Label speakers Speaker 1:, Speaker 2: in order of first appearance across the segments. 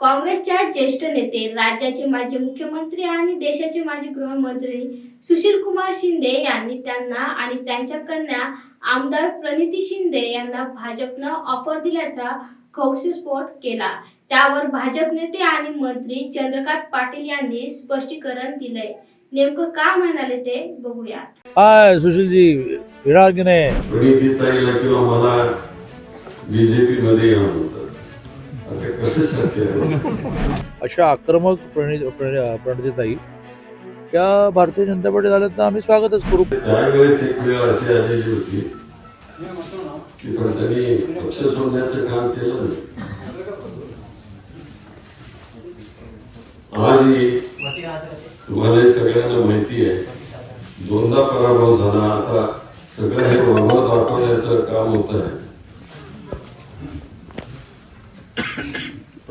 Speaker 1: काँग्रेसच्या ज्येष्ठ नेते राज्याचे माजी मुख्यमंत्री आणि देशाचे माजी गृहमंत्री सुशील कुमार शिंदे यांनी त्यांना आणि त्यांच्या कन्या आमदार प्रणिती शिंदे यांना भाजपनं ऑफर दिल्याचा खौसीस्फोट केला. त्यावर भाजप नेते आणि मंत्री चंद्रकांत पाटील यांनी स्पष्टीकरण दिलंय. नेमकं का म्हणाले ते बघूया
Speaker 2: हाय सुशीलजी येणार
Speaker 3: प्रणितीताईला किंवा मला बीजेपी मध्ये या म्हणतात
Speaker 2: अशा आक्रमक प्रणित प्रण- प्रणितीताई त्या भारतीय जनता पार्टी झाल्यात तर आम्ही स्वागतच करू.
Speaker 3: त्यावेळेस एक वेळ अशी आलेली होती की पण त्यांनी पक्ष सोडण्याचं काम केलं नाही. आजही तुम्हाला सगळ्यांना माहिती आहे दोनदा पराभव झाला. आता सगळं हे वैभव दाखवण्याचं काम होत आहे.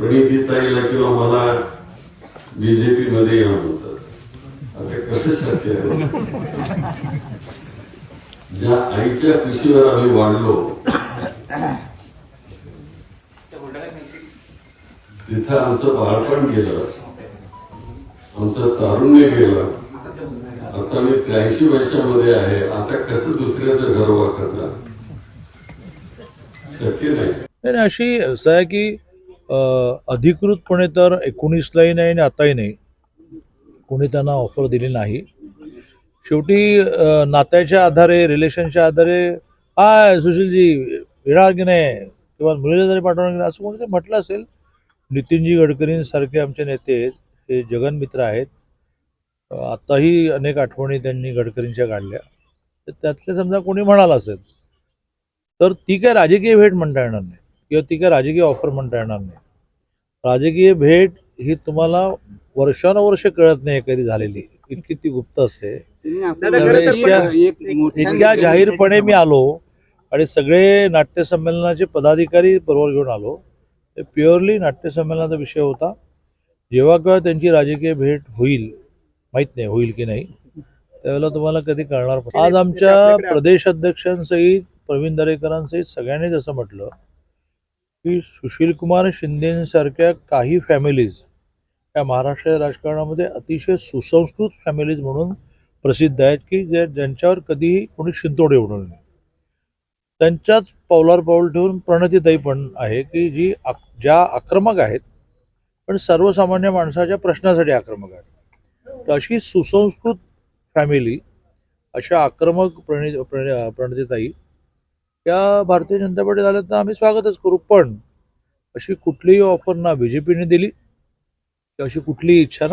Speaker 3: प्रणितीताईला किंवा मला बीजेपी मध्ये या म्हणतात आता कसं शक्य आहे? ज्या आईच्या कृषीवर आम्ही वाढलो तिथं आमचं बाळपण गेलं आमचं तारुण्य गेलं. आता मी त्र्याऐंशी वर्षामध्ये आहे. आता कसं दुसऱ्याचं घर वापरणार शक्य नाही.
Speaker 2: अशी असं आहे की अधिकृतपणे तर एकोणीसलाही नाही आणि आताही नाही. कोणी त्यांना ऑफर दिली नाही. शेवटी नात्याच्या आधारे रिलेशनच्या आधारे हाय सुशीलजी येणार की नाही? किंवा मुलीला जरी पाठवणार की नाही? असं कोणीतरी म्हटलं असेल. नितीनजी गडकरींसारखे आमचे नेते आहेत. हे जगनमित्र आहेत. आत्ताही आताही अनेक आठवणी त्यांनी गडकरींच्या काढल्या. तर त्यातले समजा कोणी म्हणाला असेल तर ती काय राजकीय भेट म्हणता येणार नाही. किंवा ती काय राजकीय ऑफर म्हणता येणार नाही. राजकीय भेट ही तुम्हाला वर्षानुवर्ष कळत नाही कधी झालेली. इतकी ती गुप्त असते. त्यामुळे इतक्या जाहीरपणे मी आलो आणि सगळे नाट्यसंमेलनाचे पदाधिकारी बरोबर घेऊन आलो. ते प्युअरली नाट्यसंमेलनाचा विषय होता. जेव्हा केव्हा त्यांची राजकीय भेट होईल माहीत नाही होईल की नाही त्यावेळेला तुम्हाला कधी कळणार पण. आज आमच्या प्रदेश अध्यक्षांसहित प्रवीण दरेकरांसहित सगळ्यांनीच असं म्हटलं की सुशीलकुमार शिंदेसारख्या काही फॅमिलीज या महाराष्ट्र राजकारणामध्ये अतिशय सुसंस्कृत फॅमिलीज म्हणून प्रसिद्ध आहेत की ज्या ज्यांच्यावर कधीही कोणी शिंतोडे उडवले नाही. त्यांच्याच पावलावर पाऊल ठेवून प्रणतिताई पण आहे की जी आक ज्या आक्रमक आहेत पण सर्वसामान्य माणसाच्या प्रश्नासाठी आक्रमक आहेत. तर अशी सुसंस्कृत फॅमिली अशा आक्रमक प्रणी प्रणतीताई प्रणतिताई या भारतीय जनता पार्टी झाल्यात तर आम्ही स्वागतच करू. पण अशी कुठलीही ऑफर ना बी जे पीने दिली. अशी कुठलीही इच्छा ना